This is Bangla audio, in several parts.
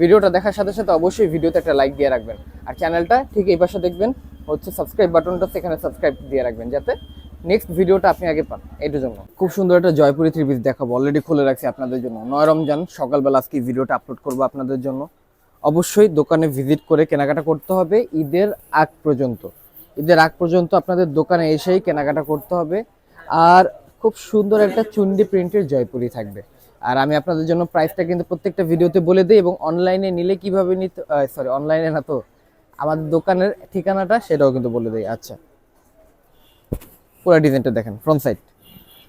ভিডিওটা দেখার সাথে সাথে অবশ্যই ভিডিওতে একটা লাইক দিয়ে রাখবেন। আর চ্যানেলটা ঠিক এই পাশে দেখবেন, হচ্ছে সাবস্ক্রাইব বাটনটা সেখানে সাবস্ক্রাইব দিয়ে রাখবেন যাতে নেক্সট ভিডিওটা আপনি আগে পান, এটার জন্য। খুব সুন্দর একটা জয়পুরি থ্রি পিস দেখাবো অলরেডি খুলে রাখছি আপনাদের জন্য। নয় রমজান, সকালবেলা আজকে ভিডিওটা আপলোড করব আপনাদের জন্য। অবশ্যই দোকানে ভিজিট করে কেনাকাটা করতে হবে, ঈদের আগ পর্যন্ত। ঈদের আগ পর্যন্ত আপনাদের দোকানে এসেই কেনাকাটা করতে হবে। আর খুব সুন্দর একটা চুন্ডি প্রিন্টের জয়পুরি থাকবে। আর আমি আপনাদের জন্য প্রাইসটা কিন্তু প্রত্যেকটা ভিডিওতে বলে দিই এবং অনলাইনে নিলে কীভাবে নিতে সরি অনলাইনে না তো, আমাদের দোকানের ঠিকানাটা সেটাও কিন্তু বলে দিই। আচ্ছা। পুরো ডিজাইনটা দেখেন ফ্রন্ট সাইড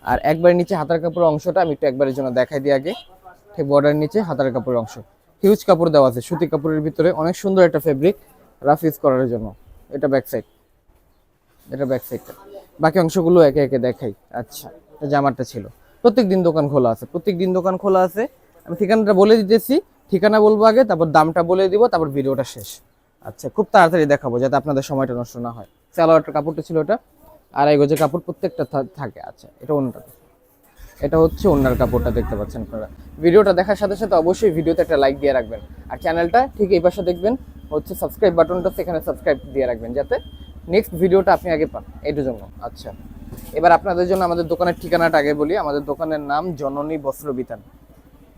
আর একবারে নিচে হাতার কাপড়ের অংশটা আমি একটু একবারের জন্য দেখাই দিই আগে। ঠিক বর্ডার নিচে হাতার কাপড়ের অংশ। হিউজ কাপড় দেওয়া আছে, সুতি কাপড়ের ভিতরে অনেক সুন্দর একটা ফেব্রিক রাফ ইউজ করার জন্য। এটা ব্যাক সাইড এটা ব্যাক সাইডটা বাকি অংশগুলো একে একে দেখাই। আচ্ছা জামারটা ছিল। প্রত্যেক দিন দোকান খোলা আছে প্রত্যেক দিন দোকান খোলা আছে। আমি ঠিকানাটা বলে দিতেছি, ঠিকানা বলব আগে, তারপর দামটা বলে দিব, তারপর ভিডিওটা শেষ। আচ্ছা খুব তাড়াতাড়ি দেখাবো যাতে আপনাদের সময়টা নষ্ট না হয়। স্যালোয়ারটার কাপড়টা ছিল ওটা, আড়াই গজের কাপড় প্রত্যেকটা থাকে আচ্ছা এটা অন্যটা এটা হচ্ছে অন্যার কাপড়টা, দেখতে পাচ্ছেন আপনারা। ভিডিওটা দেখার সাথে সাথে অবশ্যই ভিডিওতে একটা লাইক দিয়ে রাখবেন। আর চ্যানেলটা ঠিক এই পাশে দেখবেন, হচ্ছে সাবস্ক্রাইব বাটনটা সেখানে সাবস্ক্রাইব দিয়ে রাখবেন, যাতে নেক্সট ভিডিওটা আপনি আগে পান, এটার জন্য। আচ্ছা। এবার আপনাদের জন্য আমাদের দোকানের ঠিকানাটা আগে বলি। আমাদের দোকানের নাম জননী বস্ত্র বিতান।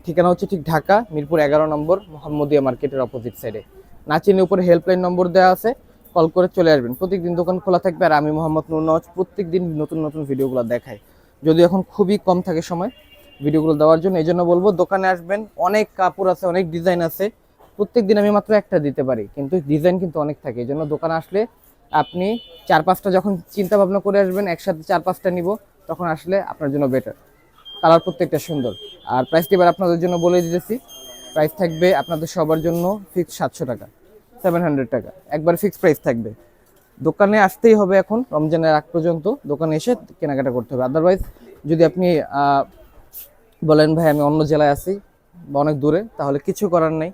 ঠিকানা হচ্ছে ঠিক ঢাকা, মিরপুর এগারো নম্বর, মোহাম্মদিয়া মার্কেটের অপোজিট সাইডে নাচিনের উপরে হেল্পলাইন নম্বর দেওয়া আছে কল করে চলে আসবেন। প্রত্যেকদিন দোকান খোলা থাকবে আর আমি মোহাম্মদ নুর নওয়াজ প্রত্যেকদিন নতুন নতুন ভিডিওগুলো দেখাই। যদি এখন খুবই কম থাকে সময় ভিডিওগুলো দেওয়ার জন্য এই জন্য বলব দোকানে আসবেন, অনেক কাপড় আছে, অনেক ডিজাইন আছে। প্রত্যেক দিন আমি মাত্র একটা দিতে পারি, কিন্তু ডিজাইন কিন্তু অনেক থাকে এই জন্য দোকানে আসলে আপনি চার পাঁচটা যখন চিন্তা ভাবনা করে আসবেন, একসাথে চার পাঁচটা নিব, তখন আসলে আপনার জন্য বেটার কালার প্রত্যেকটা সুন্দর। আর প্রাইসটি এবার আপনাদের জন্য বলে দিতেছি। প্রাইস থাকবে আপনাদের সবার জন্য ফিক্স সাতশো টাকা সেভেন হান্ড্রেড টাকা। একবার ফিক্স প্রাইস থাকবে। দোকানে আসতেই হবে এখন, রমজানের আগ পর্যন্ত দোকানে এসে কেনাকাটা করতে হবে। আদারওয়াইজ যদি আপনি বলেন, ভাই, আমি অন্য জেলায় আছি বা অনেক দূরে, তাহলে কিছু করার নেই।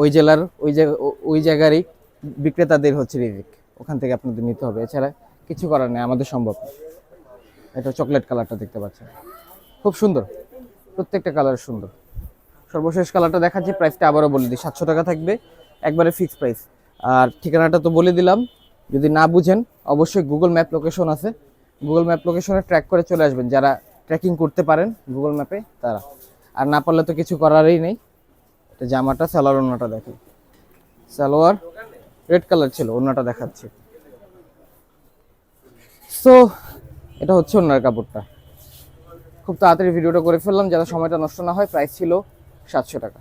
ওই জেলার, ওই জায়গা, ওই জায়গারই বিক্রেতাদের হচ্ছে রিজিক। ওখান থেকে আপনাদের নিতে হবে। এছাড়া কিছু করার নেই, আমাদের সম্ভব। এটা চকলেট কালারটা দেখতে পাচ্ছেন। খুব সুন্দর। প্রত্যেকটা কালার সুন্দর। সর্বশেষ কালারটা দেখাচ্ছি প্রাইসটা আবারও বলে দিই। সাতশো টাকা থাকবে, একবারে ফিক্সড প্রাইস আর ঠিকানাটা তো বলে দিলাম। যদি না বুঝেন, অবশ্যই গুগল ম্যাপ লোকেশন আছে। গুগল ম্যাপ লোকেশনে ট্র্যাক করে চলে আসবেন। যারা ট্র্যাকিং করতে পারেন গুগল ম্যাপে তারা। আর না পারলে তো কিছু করারই নেই। জামাটা, সালোয়ার ওনাটা দেখে সালোয়ার রেড কালার ছিল ওনাটা দেখাচ্ছে। সো এটা হচ্ছে ওনার কাপড়টা। খুব তাড়াতাড়ি ভিডিওটা করে ফেললাম, যাতে সময়টা নষ্ট না হয় প্রাইস ছিল সাতশো টাকা।